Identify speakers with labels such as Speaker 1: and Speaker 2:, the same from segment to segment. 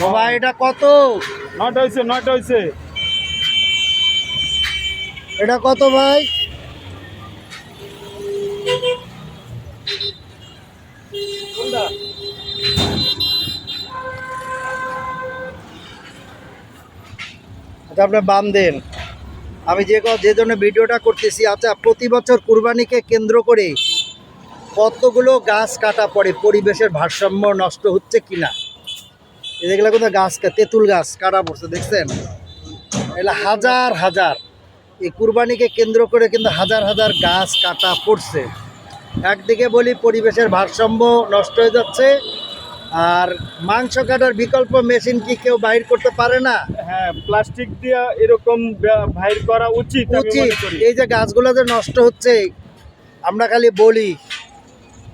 Speaker 1: বাবা এটা কত?
Speaker 2: নয়টা হয়েছে নয়টা হয়েছে
Speaker 1: এটা কত ভাই? আচ্ছা আপনি বাম দেন। আমি যে যে জন্য ভিডিওটা করতেছি আচ্ছা প্রতি বছর কুরবানিকে কেন্দ্র করে কতগুলো গাছ কাটা পড়ে পরিবেশের ভারসাম্য নষ্ট হচ্ছে কিনা? এগুলো কোথাও গাছ তেঁতুল গাছ কাটা পড়ছে দেখছেন? এগুলো হাজার হাজার। এই কুরবানিকে কেন্দ্র করে কিন্তু হাজার হাজার গাছ কাটা পড়ছে। একদিকে বলি পরিবেশের ভারসাম্য নষ্ট হয়ে যাচ্ছে আর মাংস কাটার বিকল্প মেশিন কি কেউ বাইর করতে পারে না?
Speaker 2: হ্যাঁ প্লাস্টিক দিয়ে এরকম বা- বাইর করা উচিত
Speaker 1: উচিত। এই যে গাছগুলো যে নষ্ট হচ্ছে আমরা খালি বলি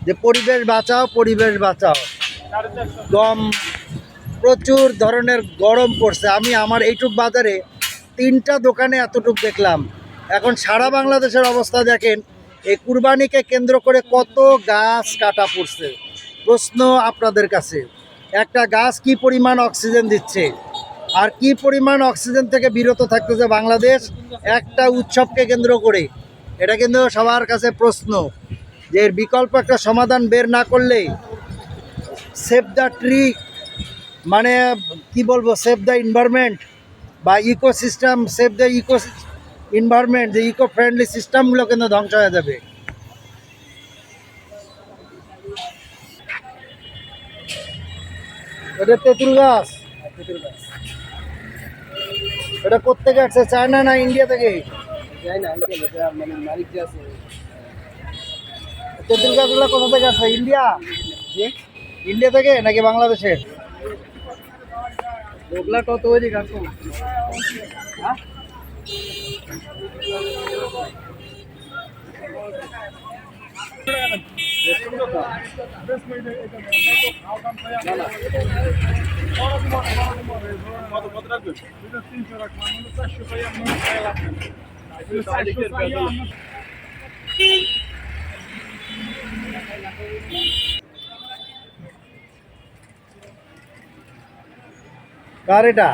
Speaker 1: যে পরিবেশ বাঁচাও পরিবেশ বাঁচাও। গম প্রচুর ধরনের গরম পড়ছে। আমি আমার এইটুক বাজারে তিনটা দোকানে এতটুক দেখলাম। এখন সারা বাংলাদেশের অবস্থা দেখেন, এই কুরবানিকে কেন্দ্র করে কত গাছ কাটা পড়ছে। প্রশ্ন আপনাদের কাছে, একটা গাছ কি পরিমাণ অক্সিজেন দিচ্ছে? আর কি পরিমাণ অক্সিজেন থেকে বিরত থাকতেছে বাংলাদেশ? একটা উৎসবকে কেন্দ্র করে। এটা কিন্তু সবার কাছে প্রশ্ন, যে এর বিকল্প একটা সমাধান বের না করলে সেভ দ্য ট্রি মানে কি বলব সেভ দ্য এনভায়রনমেন্ট বা ecosystem save the eco environment যে ইকো ফ্রেন্ডলি সিস্টেমগুলো কিন্তু ধ্বংস হয়ে যাবে। এটা তেঁতুল গাছ। এটা কোথেকে আসছে? চায়না না ইন্ডিয়া থেকে? তেঁতুল গাছগুলো কোথা থেকে আসছে? ইন্ডিয়া ইন্ডিয়া থেকে নাকি বাংলাদেশের? ওগুলা কত ওই গাছ কার এটা?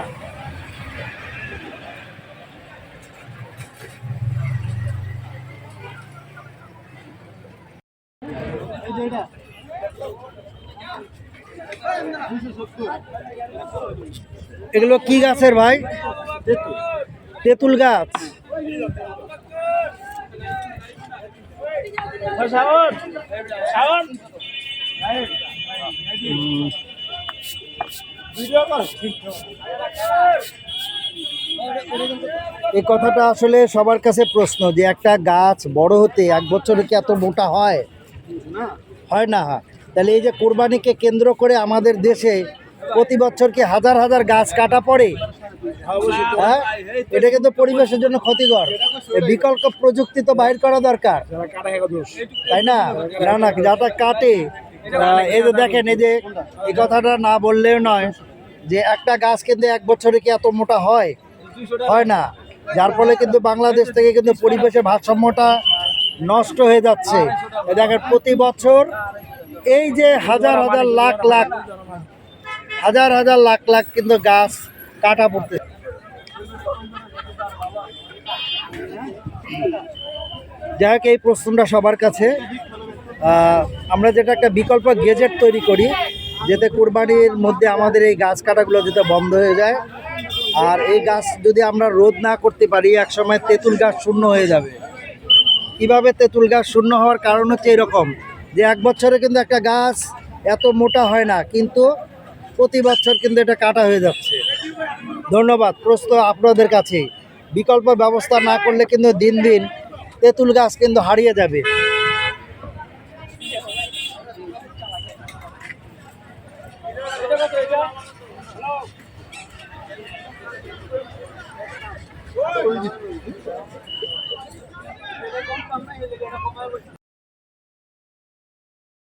Speaker 1: এগুলো কি গাছের ভাই? তেঁতুল গাছ। এই কথাটা আসলে সবার কাছে প্রশ্ন যে একটা গাছ বড় হতে এক বছরে কি এত মোটা হয়? হয় না তাহলে এই যে কোরবানিকে কেন্দ্র করে আমাদের দেশে প্রতি বছর কি হাজার হাজার গাছ কাটা পড়ে? হ্যাঁ? এটা কিন্তু পরিবেশের জন্য ক্ষতিকর। বিকল্প প্রযুক্তি তো বাইর করা দরকার। তাই না? না যাটা কাটে এই যে দেখেন এই যে এই কথাটা না বললেও নয় যে একটা গাছ কিন্তু এক বছরে কি এত মোটা হয়? হয় না। যার ফলে কিন্তু বাংলাদেশ থেকে কিন্তু পরিবেশের ভারসাম্যটা নষ্ট হয়ে যাচ্ছে। দেখেন প্রতি বছর এই যে হাজার হাজার লাখ লাখ হাজার হাজার লাখ লাখ কিন্তু গাছ কাটা পড়তে যাই হোক এই প্রশ্নটা সবার কাছে। আমরা যেটা একটা বিকল্প গেজেট তৈরি করি, যাতে কোরবানির মধ্যে আমাদের এই গাছ কাটাগুলো যাতে বন্ধ হয়ে যায়। আর এই গাছ যদি আমরা রোধ না করতে পারি, একসময় তেঁতুল গাছ শূন্য হয়ে যাবে। কীভাবে তেঁতুল গাছ শূন্য হওয়ার কারণ হচ্ছে এরকম যে, এক বছরে কিন্তু একটা গাছ এত মোটা হয় না, কিন্তু প্রতি বছর কিন্তু এটা কাটা হয়ে যাচ্ছে। ধন্যবাদ, প্রশ্ন আপনাদের কাছে। বিকল্প ব্যবস্থা না করলে কিন্তু দিন দিন তেঁতুল গাছ কিন্তু হারিয়ে যাবে। করে দিচ্ছি